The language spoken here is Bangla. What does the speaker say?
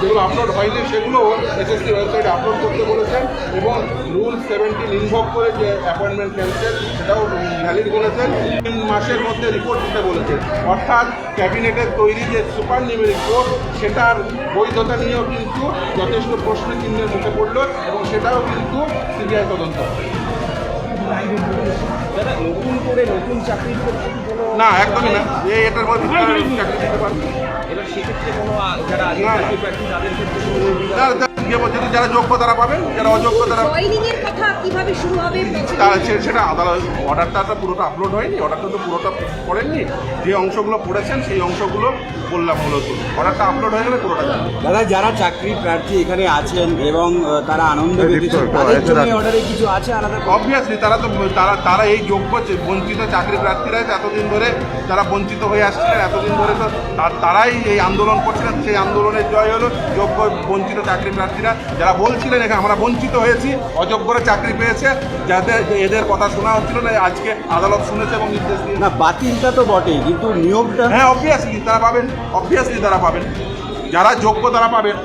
যেগুলো আপলোড হয়নি, সেগুলো এসএসসি ওয়েবসাইটে আপলোড করতে বলেছেন এবং রুল সেভেন্টিন ইনভলভ করে যে অ্যাপয়েন্টমেন্ট ক্যান্সেল সেটাও ভ্যালিড বলেছেন। তিন মাসের মধ্যে রিপোর্ট দিতে বলেছেন। অর্থাৎ ক্যাবিনেটের তৈরি যে সুপার নিউমেরিক রিপোর্ট সেটার বৈধতা নিয়েও কিন্তু যথেষ্ট প্রশ্ন চিহ্নের মুখে পড়ল এবং সেটাও কিন্তু সিবিআই তদন্ত নতুন করে নতুন চাকরির কোনো না একদমই না। এই এটার মধ্যে চাকরি দিতে পারবে। এবার সেক্ষেত্রে কোনো যারা আগে চাকরি প্রার্থী তাদের ক্ষেত্রে যে বলছে যারা যোগ্য তারা পাবেন যারা অযোগ্য তারা কথা কীভাবে শুরু হবে? তারা সেটা আদালত অর্ডারটা তো পুরোটা আপলোড হয়নি অর্ডারটা তো পুরোটা করেননি। যে অংশগুলো পড়েছেন সেই অংশগুলো বললাম মূলত অর্ডারটা আপলোড হয়ে গেলে পুরোটা দাদা যারা চাকরি প্রার্থী এখানে আছেন এবং তারা আনন্দ পেতেছেন তাদের জন্য অর্ডারে কিছু আছে আলাদা অবভিয়াসলি তারা তো তারা তারা এই যোগ্য বঞ্চিত চাকরি প্রার্থীরা এতদিন ধরে তারা বঞ্চিত হয়ে আসছিলেন এতদিন ধরে তো তারাই এই আন্দোলন করছিলেন। সেই আন্দোলনের জয় হলো যোগ্য বঞ্চিত চাকরি প্রার্থীরা যারা বলছিলেন এখানে আমরা বঞ্চিত হয়েছি অযোগ্যরা চাকরি পেয়েছে যাদের এদের কথা শোনা হচ্ছিল না আজকে আদালত শুনেছে এবং নির্দেশ দিয়ে না বাতিলটা তো বটেই কিন্তু নিয়োগটা হ্যাঁ অবভিয়াসলি তারা পাবেন অবভিয়াসলি তারা পাবেন। যারা যোগ্য তারা পাবেন।